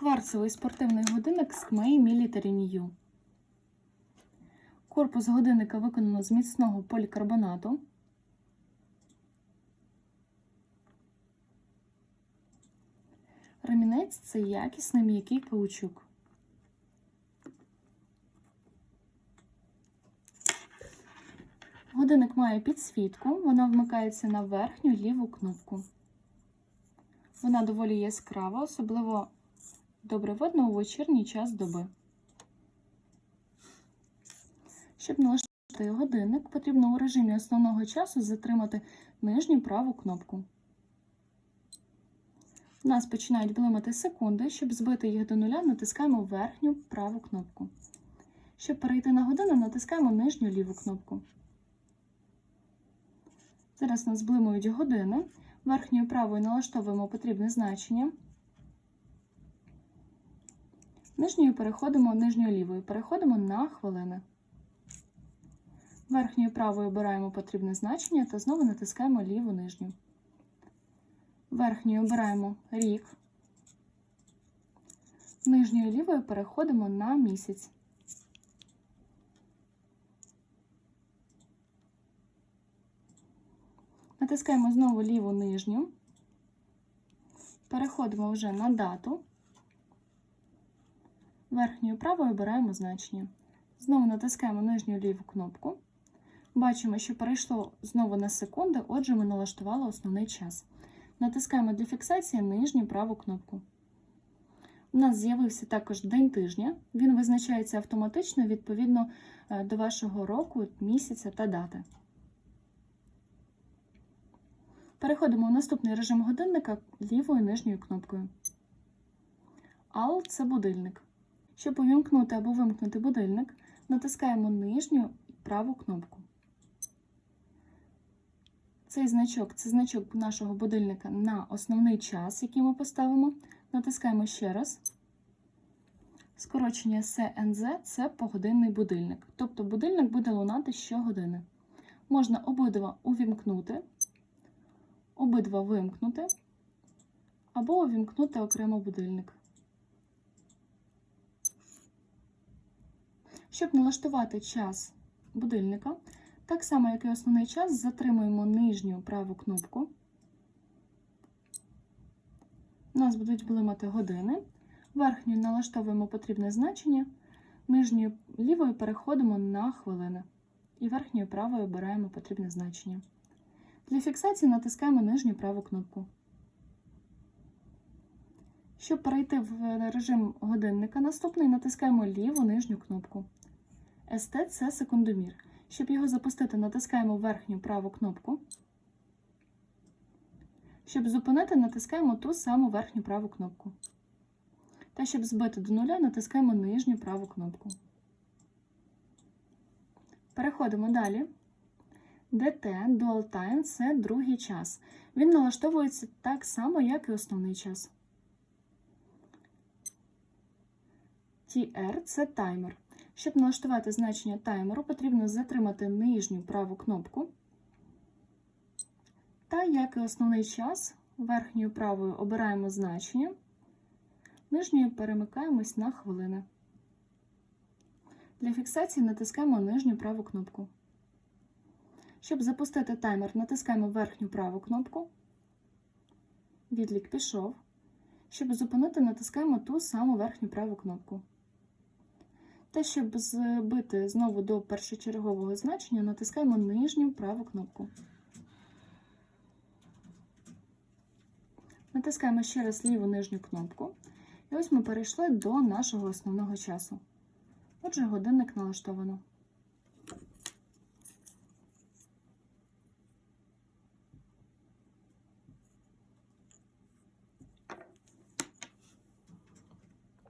Кварцевий спортивний годинник з Kmei Military New. Корпус годинника виконано з міцного полікарбонату. Ремінець це якісний м'який каучук. Годинник має підсвітку, вона вмикається на верхню ліву кнопку. Вона доволі яскрава, особливо добре видно у вечірній час доби. Щоб налаштувати годинник, потрібно у режимі основного часу затримати нижню праву кнопку. У нас починають блимати секунди. Щоб збити їх до нуля, натискаємо верхню праву кнопку. Щоб перейти на годину, натискаємо нижню ліву кнопку. Зараз нас блимають години. Верхньою правою налаштовуємо потрібне значення. Нижньою переходимо, нижньою лівою переходимо на хвилини. Верхньою правою обираємо потрібне значення та знову натискаємо ліву нижню. Верхньою обираємо рік. Нижньою лівою переходимо на місяць. Натискаємо знову ліву нижню. Переходимо вже на дату. Верхньою правою обираємо значення. Знову натискаємо нижню ліву кнопку. Бачимо, що перейшло знову на секунди, отже, ми налаштували основний час. Натискаємо для фіксації нижню праву кнопку. У нас з'явився також день тижня. Він визначається автоматично відповідно е, до вашого року, місяця та дати. Переходимо в наступний режим годинника лівою нижньою кнопкою. AL – це будильник. Щоб увімкнути або вимкнути будильник, натискаємо нижню праву кнопку. Цей значок це значок нашого будильника на основний час, який ми поставимо. Натискаємо ще раз. Скорочення CNZ – це погодинний будильник. Тобто будильник буде лунати щогодини. Можна обидва увімкнути, обидва вимкнути, або увімкнути окремо будильник. Щоб налаштувати час будильника, так само, як і основний час, затримуємо нижню праву кнопку. У нас будуть блимати години. Верхньою налаштовуємо потрібне значення, нижньою лівою переходимо на хвилини. І верхньою правою обираємо потрібне значення. Для фіксації натискаємо нижню праву кнопку. Щоб перейти в режим годинника наступний, натискаємо ліву нижню кнопку. ST – це секундомір. Щоб його запустити, натискаємо верхню праву кнопку. Щоб зупинити, натискаємо ту саму верхню праву кнопку. Та щоб збити до нуля, натискаємо нижню праву кнопку. Переходимо далі. DT Dual Time це другий час. Він налаштовується так само, як і основний час. TR це таймер. Щоб налаштувати значення таймеру, потрібно затримати нижню праву кнопку. Та, як і основний час, верхньою правою обираємо значення, нижньою перемикаємось на хвилини. Для фіксації натискаємо нижню праву кнопку. Щоб запустити таймер, натискаємо верхню праву кнопку. Відлік пішов. Щоб зупинити, натискаємо ту саму верхню праву кнопку. Та щоб збити знову до першочергового значення, натискаємо нижню праву кнопку. Натискаємо ще раз ліву нижню кнопку. І ось ми перейшли до нашого основного часу. Отже, годинник налаштовано.